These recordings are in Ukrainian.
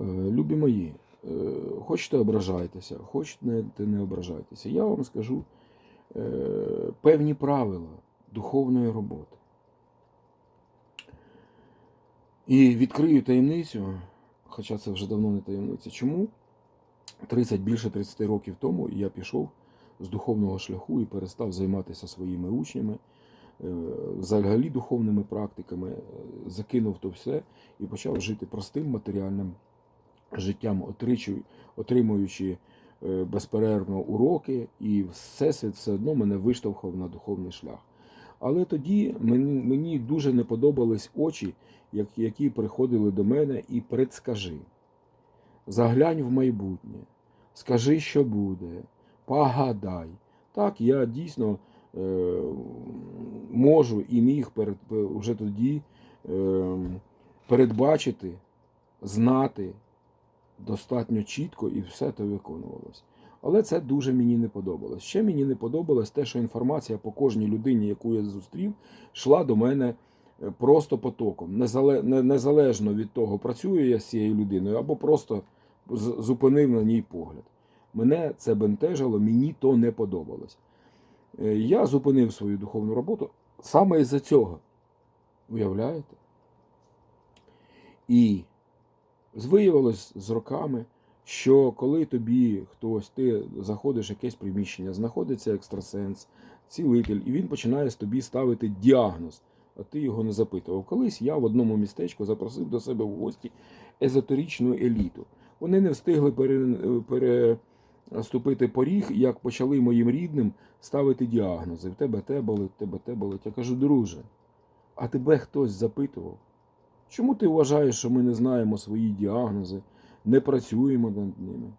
Е, Любі мої, е, хочете ображайтеся, хочете не ображайтеся. Я вам скажу е, певні правила духовної роботи. І відкрию таємницю, хоча це вже давно не таємниця. Чому 30 більше 30 років тому я пішов з духовного шляху і перестав займатися своїми учнями, взагалі духовними практиками, закинув то все і почав жити простим матеріальним життям, отримуючи е, безперервно уроки, і всесвіт все одно мене виштовхав на духовний шлях. Але тоді мені, дуже не подобались очі, які приходили до мене, і предскажи. Заглянь в майбутнє, скажи, що буде, погадай. Так, я дійсно е, можу і міг перед, вже тоді е, передбачити, знати достатньо чітко і все це виконувалось. Але це дуже мені не подобалось. Ще мені не подобалось те, що інформація по кожній людині, яку я зустрів, йшла до мене е, просто потоком, незалежно від того, працюю я з цією людиною або просто зупинив на ній погляд. Мене це бентежило, мені то не подобалось. Е, Я зупинив свою духовну роботу саме із-за цього. Уявляєте? І виявилось з роками, що коли тобі хтось, ти заходиш в якесь приміщення, знаходиться екстрасенс, цілитель, і він починає з тобі ставити діагноз, а ти його не запитував. Колись я в одному містечку запросив до себе в гості езотеричну еліту. Вони не встигли переступити поріг, як почали моїм рідним ставити діагнози. В тебе те болить, в тебе те болить. Я кажу, друже, а тебе хтось запитував? Чому ти вважаєш, що ми не знаємо свої діагнози, не працюємо над ними?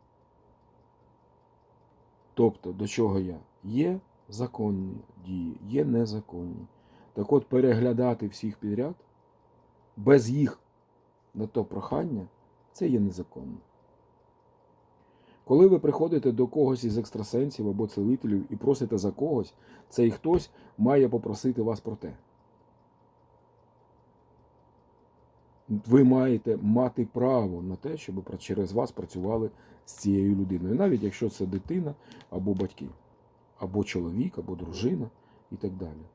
Тобто, до чого я? Є законні дії, є незаконні. Так от переглядати всіх підряд без їх на то прохання це є незаконно. Коли ви приходите до когось із екстрасенсів або цілителів і просите за когось, цей хтось має попросити вас про те. Ви маєте мати право на те, щоб через вас працювали з цією людиною, навіть якщо це дитина або батьки, або чоловік, або дружина і так далі.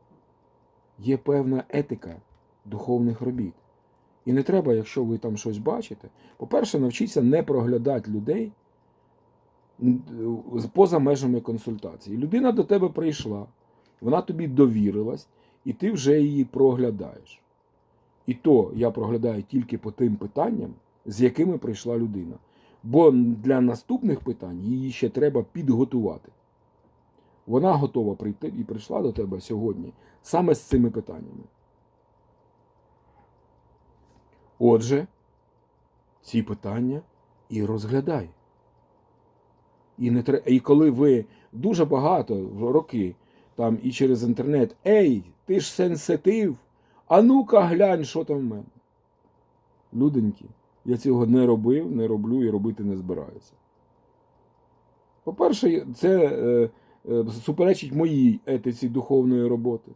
Є певна етика духовних робіт. І не треба, якщо ви там щось бачите, по-перше, навчіться не проглядати людей поза межами консультації. Людина до тебе прийшла, вона тобі довірилась, і ти вже її проглядаєш. І то я проглядаю тільки по тим питанням, з якими прийшла людина. Бо для наступних питань її ще треба підготувати. Вона готова прийти і прийшла до тебе сьогодні саме з цими питаннями. Отже, ці питання і розглядай. І, не тре... і коли ви дуже багато роки там і через інтернет, ей, ти ж сенситив, а ну-ка глянь, що там в мене. Люденьки, я цього не робив, не роблю і робити не збираюся. По-перше, це е, е, суперечить моїй етиці духовної роботи.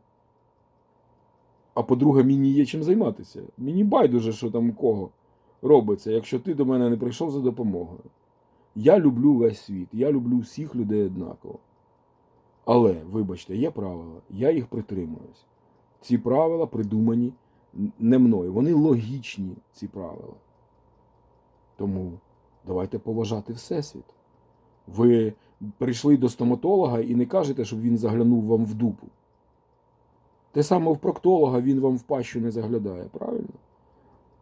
А по-друге, мені є чим займатися. Мені байдуже, що там у кого робиться, якщо ти до мене не прийшов за допомогою. Я люблю весь світ, я люблю всіх людей однаково. Але, вибачте, є правила, я їх притримуюсь. Ці правила придумані не мною. Вони логічні, ці правила. Тому давайте поважати Всесвіт. Ви прийшли до стоматолога і не кажете, щоб він заглянув вам в дупу. Те саме в проктолога він вам в пащу не заглядає, правильно?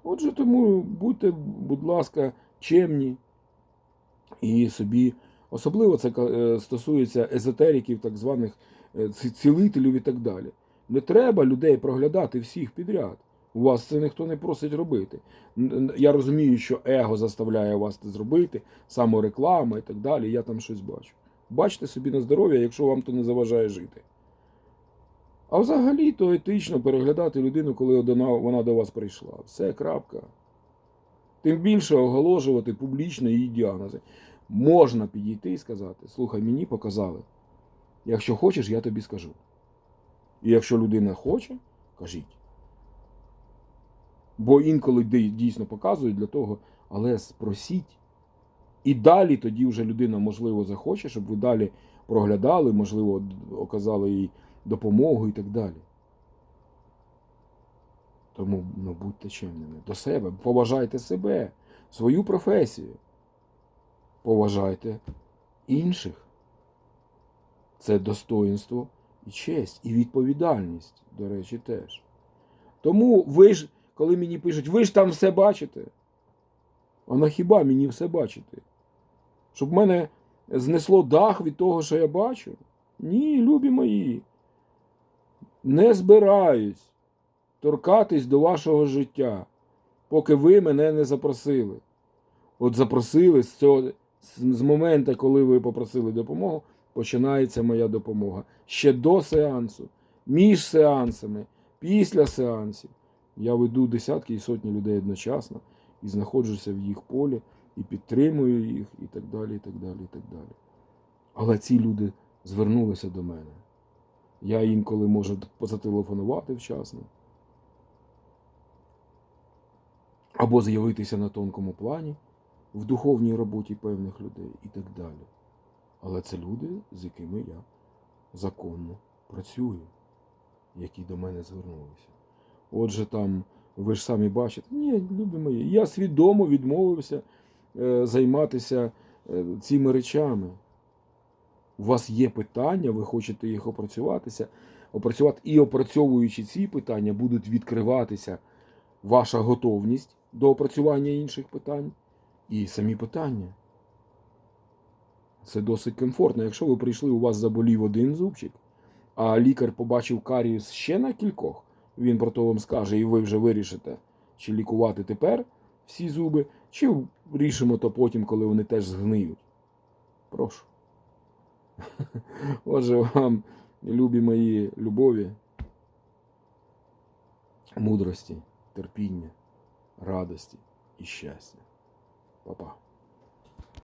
Отже, тому будьте, будь ласка, чемні і собі. Особливо це е, стосується езотериків, так званих е, цілителів і так далі. Не треба людей проглядати всіх підряд. У вас це ніхто не просить робити. Я розумію, що его заставляє вас це зробити, самореклама і так далі. Я там щось бачу. Бачте собі на здоров'я, якщо вам то не заважає жити. А взагалі то етично переглядати людину, коли вона до вас прийшла. Все, крапка. Тим більше оголошувати публічно її діагнози. Можна підійти і сказати: слухай, мені показали. Якщо хочеш, я тобі скажу. І якщо людина хоче, кажіть. Бо інколи дійсно показують для того, але спросіть. І далі тоді вже людина, можливо, захоче, щоб ви далі проглядали, можливо, оказали їй допомогу і так далі. Тому ну, будьте чемними до себе, поважайте себе, свою професію. Поважайте інших. Це достоїнство і честь, і відповідальність, до речі, теж. Тому ви ж, коли мені пишуть, ви ж там все бачите. А на хіба мені все бачити? Щоб мене знесло дах від того, що я бачу? Ні, любі мої. Не збираюсь торкатись до вашого життя, поки ви мене не запросили. От запросили з цього з моменту, коли ви попросили допомогу, починається моя допомога. Ще до сеансу, між сеансами, після сеансів. Я веду десятки і сотні людей одночасно і знаходжуся в їх полі, і підтримую їх, і так далі, і так далі, і так далі. Але ці люди звернулися до мене. Я інколи можу позателефонувати вчасно. Або з'явитися на тонкому плані в духовній роботі певних людей і так далі. Але це люди, з якими я законно працюю, які до мене звернулися. Отже, там, ви ж самі бачите, ні, любі мої, я свідомо відмовився е, займатися е, цими речами. У вас є питання, ви хочете їх опрацюватися, опрацювати, і опрацьовуючи ці питання, будуть відкриватися ваша готовність до опрацювання інших питань і самі питання. Це досить комфортно. Якщо ви прийшли, у вас заболів один зубчик, а лікар побачив каріус ще на кількох, він про то вам скаже, і ви вже вирішите, чи лікувати тепер всі зуби, чи рішимо то потім, коли вони теж згниють. Прошу. Отже, вам, любі мої любові, мудрості, терпіння, радості і щастя. Па-па.